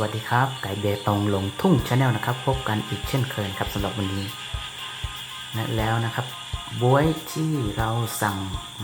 วัสดีครับ ไก่เบตงลงทุ่งชาแนลนะครับ พบกันอีกเช่นเคยครับสำหรับวันนี้นะแล้วนะครับบวยที่เราสั่ง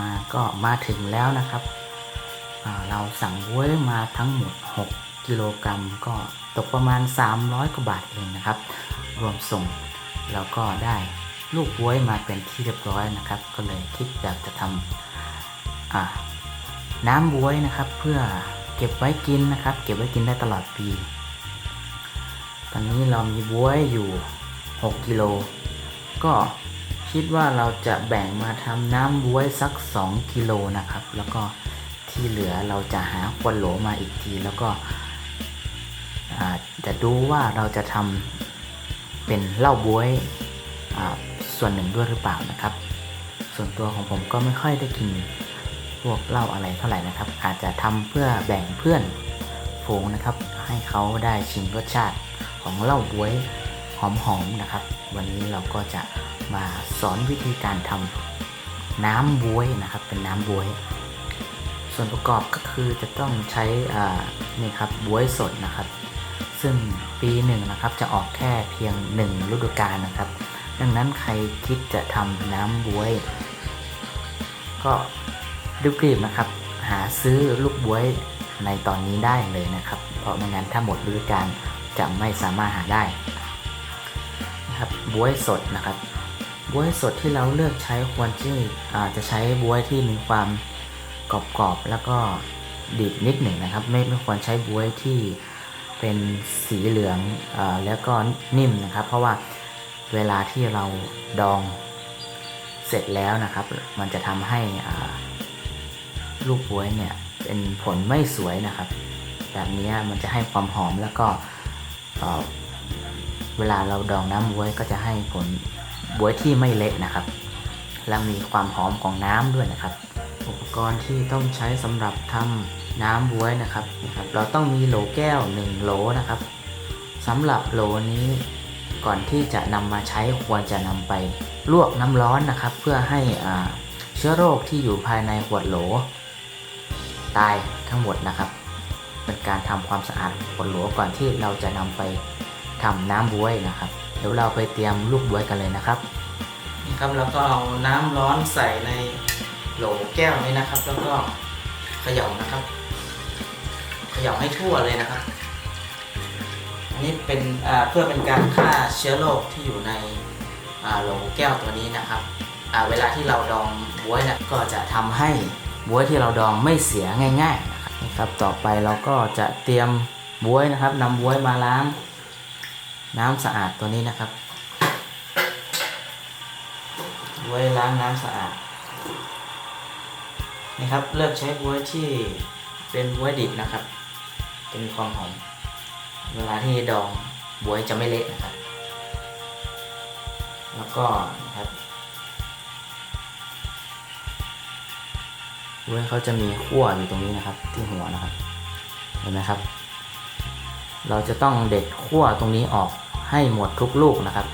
มาก็มาถึงแล้วนะครับเราสั่งบวยมาทั้งหมด 6 กิโลกรัมก็ตกประมาณ 300กว่าบาทเองนะครับ รวมส่งแล้วก็ได้ลูกบวยมาเป็นที่เรียบร้อยนะครับ ก็เลยคิดอยากจะทำน้ำบวยนะครับเพื่อ ก็บไว้กินนะครับ เก็บไว้กินได้ตลอดปี ตอนนี้เรามีบวยอยู่ 6 กิโล ก็คิดว่าเราจะแบ่งมาทำน้ำบวยสัก 2 กิโลนะครับ แล้วก็ที่เหลือเราจะหาควนโหลมาอีกที แล้วก็จะดูว่าเราจะทำเป็นเหล้าบวยส่วนหนึ่งด้วยหรือเปล่านะครับ ส่วนตัวของผมก็ไม่ค่อยได้กิน พวกเหล้าอะไรเท่าไหร่นะครับ อาจจะทำเพื่อแบ่งเพื่อนฝูงนะครับ ให้เขาได้ชิมรสชาติของเหล้าบวยหอมๆนะครับ วันนี้เราก็จะมาสอนวิธีการทำน้ำบวยนะครับ เป็นน้ำบวย ส่วนประกอบก็คือจะต้องใช้นี่ครับบวยสดนะครับ ซึ่งปีหนึ่งนะครับจะออกแค่เพียงหนึ่งฤดูกาลนะครับ ดังนั้นใครคิดจะทำน้ำบวย ก็ รีบๆนะครับ หาซื้อลูกบวยในตอนนี้ได้เลยนะครับ เพราะไม่งั้นถ้าหมดฤดูกาลจะไม่สามารถหาได้นะครับบวยสดนะครับบวยสดที่เราเลือกใช้ควรที่อาจะใช้บวยที่มีความกรอบๆแล้วก็ดิบนิดหนึ่งนะครับ ไม่ไม่ควรใช้บวยที่เป็นสีเหลืองอแล้วก็นิ่มนะครับ เพราะว่าเวลาที่เราดองเสร็จแล้วนะครับ มันจะทำให้ ลูกบวยเนี่ยเป็นผลไม่สวยนะครับ แบบนี้มันจะให้ความหอมแล้วก็เเวลาเราดองน้ำบวยก็จะให้ผลบวยที่ไม่เละนะครับ และมีความหอมของน้ำด้วยนะครับ อุปกรณ์ที่ต้องใช้สำหรับทำน้ำบวยนะครับนะครับ เราต้องมีโหลแก้ว1โหลนะครับสำหรับโหลนี้ก่อนที่จะนำมาใช้ควรจะนำไปลวกน้ำร้อนนะครับ เพื่อให้เชื้อโรคที่อยู่ภายในขวดโหล ตายทั้งหมดนะครับ เป็นการทำความสะอาดขวดโหลก่อนที่เราจะนำไปทำน้ำบวยนะครับ เดี๋ยวเราไปเตรียมลูกบวยกันเลยนะครับ นี่ครับแล้วก็เอาน้ำร้อนใส่ในโหลแก้วนี้นะครับ แล้วก็เขย่านะครับ เขย่าให้ทั่วเลยนะครับ อันนี้เป็นเพื่อเป็นการฆ่าเชื้อโรคที่อยู่ในโหลแก้วตัวนี้นะครับเวลาที่เราดองบวยนะก็จะทำให้ บวยที่เราดองไม่เสียง่ายๆนะครับต่อไปเราก็จะเตรียมบวยนะครับนำบวยมาล้างน้ำสะอาดตัวนี้นะครับบวยล้างน้ำสะอาดนี่ครับเลือกใช้บวยที่เป็นบวยดิบนะครับจะมีความหอมเวลาที่ดองบวยจะไม่เละนะครับ แล้วก็นะครับ เว้ยเขาจะมีขั้วอยู่ตรงนี้นะครับ ที่หัวนะครับ เห็นไหมครับ เราจะต้องเด็ดขั้วตรงนี้ออกให้หมดทุกลูกนะครับ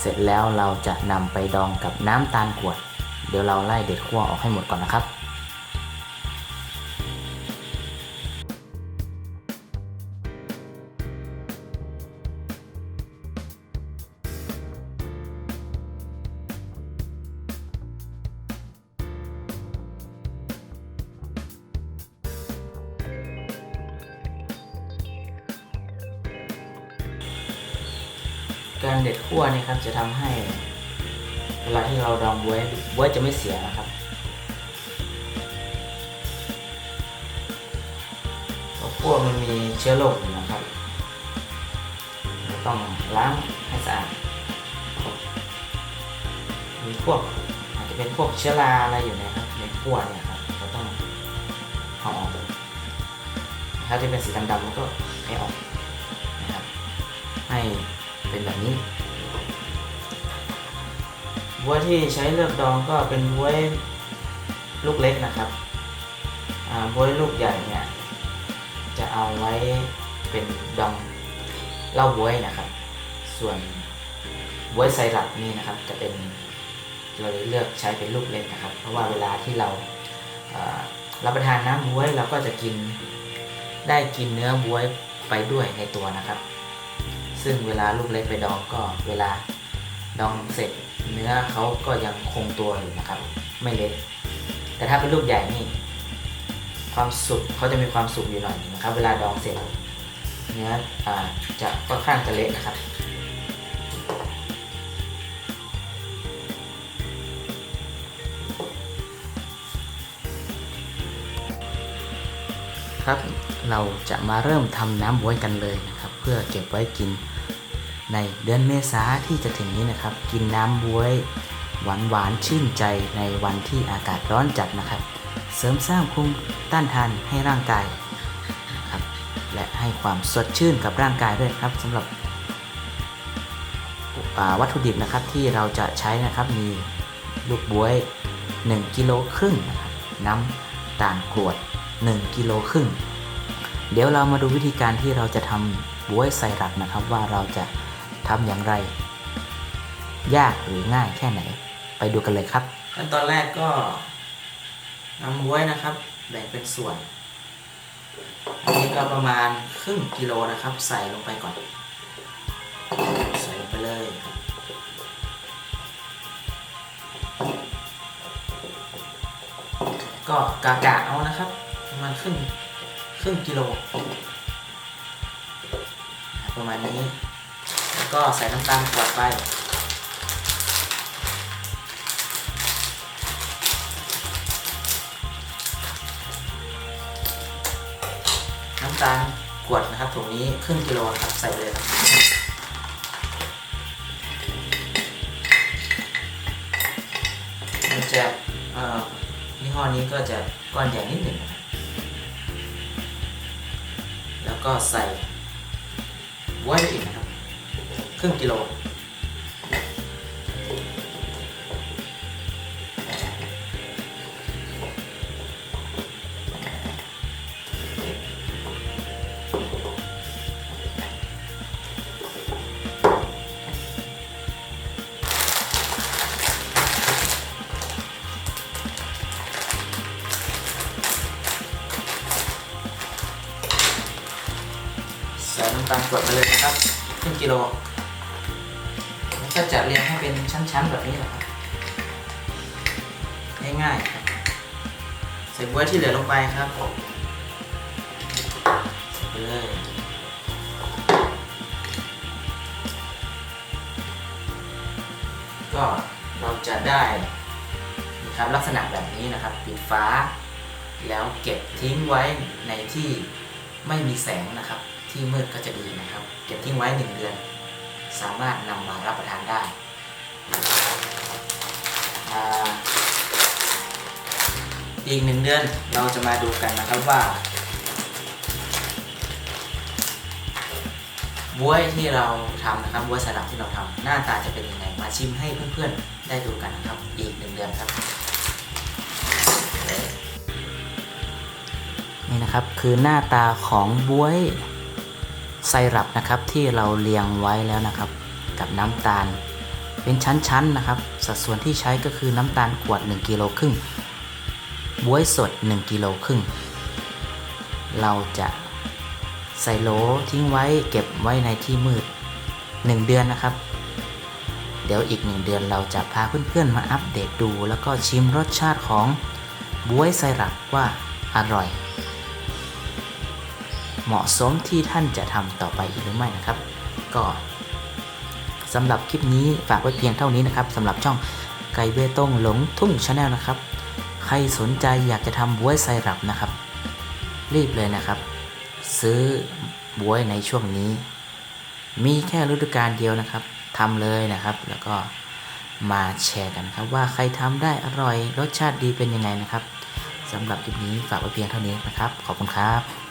เสร็จแล้วเราจะนำไปดองกับน้ำตาลกวด เดี๋ยวเราไล่เด็ดขั้วออกให้หมดก่อนนะครับ การเด็ดขั้วนี่ครับจะทำให้ เวลาที่เราดองบวยบวยจะไม่เสียนะครับเพราะขั้วมันมีเชื้อโรคอยู่นะครับ ต้องล้างให้สะอาดมีพวกอาจจะเป็นพวกเชื้อราอะไรอยู่นะครับในขั้วเนี่ยครับเราต้องเอาออกถ้าที่เป็นสีดำๆมันก็ให้ออกนะครับให้ เป็นแบบนี้บวที่ใช้เลือกดองก็เป็นบัวลูกเล็กนะครับอ่าบวลูกใหญ่เนี่ยจะเอาไว้เป็นดองเล้าบัวนะครับ ส่วนบัวไซรัปนี่นะครับจะเป็นเราเลือกใช้เป็นลูกเล็กนะครับ เพราะว่าเวลาที่เรารับประทานน้ำบวยเราก็จะกินได้กินเนื้อบวยไปด้วยในตัวนะครับ ซึ่งเวลาลูกเล็กไปดองก็เวลาดองเสร็จเนื้อเขาก็ยังคงตัวอยู่นะครับ ไม่เละแต่ถ้าเป็นลูกใหญ่นี่ ความสุกเขาจะมีความสุกอยู่หน่อยนะครับ เวลาดองเสร็จเนื้ออจะค่อนข้างจะเละนะครับครับเราจะมาเริ่มทำน้ำบ๊วยกันเลยนะครับ เพื่อเก็บไว้กิน ในเดือนเมษาที่จะถึงนี้นะครับ กินน้ำบวยหวานหวานชื่นใจในวันที่อากาศร้อนจัดนะครับ เสริมสร้างภูมิต้านทานให้ร่างกายครับและให้ความสดชื่นกับร่างกายด้วยครับสำหรับวัตถุดิบนะครับที่เราจะใช้นะครับมีลูกบวย 1กิโลครึ่งนะครับน้ำตาลกรวด 1กิโลครึ่งเดี๋ยวเรามาดูวิธีการที่เราจะทำบวยไซรัปนะครับว่าเราจะ ทำอย่างไร ยากหรือง่ายแค่ไหน ไปดูกันเลยครับ ขั้นตอนแรกก็นำบ๊วยนะครับ แบ่งเป็นส่วน อันนี้ก็ประมาณครึ่งกิโลนะครับ ใส่ลงไปก่อน ใส่ลงไปเลยครับก็กากะเอานะครับประมาณครึ่งครึ่งกิโลประมาณนี้ ก็ใส่น้ำตาลกวดไปน้ำตาลกวดนะครับถุงนี้ครึ่งกิโลครับใส่เลยครับมันจะเอ่อยี่ห้อนี้ก็จะก้อนใหญ่นิดหนึ่งนะแล้วก็ใส่ไว้อีกนะครับ รึ่งกิโล ใส่น้ำตาลกรวดไปเลยนะครับครึ่งกิโล ก็จะเรียงให้เป็นชั้น ๆ แบบนี้แหละครับง่ายๆครับใส่บ๊วยที่เหลือลงไปครับใส่ไปเลยก็เราจะได้นะครับลักษณะแบบนี้นะครับปิดฟ้า แล้วเก็บทิ้งไว้ในที่ไม่มีแสงนะครับ ที่มืดก็จะดีนะครับ เก็บทิ้งไว้ 1 เดือน สามารถนำมารับประทานได้ อีกหนึ่งเดือนเราจะมาดูกันนะครับว่าบวยที่เราทำนะครับบวยสลับที่เราทำหน้าตาจะเป็นยังไงมาชิมให้เพื่อนๆได้ดูกันนะครับ อีกหนึ่งเดือนครับ นี่นะครับคือหน้าตาของบวย ไซรัปนะครับที่เราเรียงไว้แล้วนะครับ กับน้ำตาล เป็นชั้นๆนะครับ สัดส่วนที่ใช้ก็คือน้ำตาลขวด 1กิโลครึ่งบวยสด 1กิโลครึ่งเราจะใส่โหลทิ้งไว้เก็บไว้ในที่มืด 1 เดือนนะครับ เดี๋ยวอีก 1 เดือนเราจะพาเพื่อนๆมาอัปเดตดู แล้วก็ชิมรสชาติของบวยไซรัปว่าอร่อย เหมาะสมที่ท่านจะทำต่อไปอีกหรือไม่นะครับ ก็สำหรับคลิปนี้ฝากไว้เพียงเท่านี้นะครับสำหรับช่องไก่เบตงหลงทุ่งชาแนลนะครับ ใครสนใจอยากจะทำบวยไซรัปนะครับ รีบเลยนะครับ ซื้อบวยในช่วงนี้ มีแค่ฤดูกาลเดียวนะครับทำเลยนะครับ แล้วก็มาแชร์กันครับ ว่าใครทำได้อร่อยรสชาติดีเป็นยังไงนะครับสำหรับคลิปนี้ฝากไว้เพียงเท่านี้นะครับ ขอบคุณครับ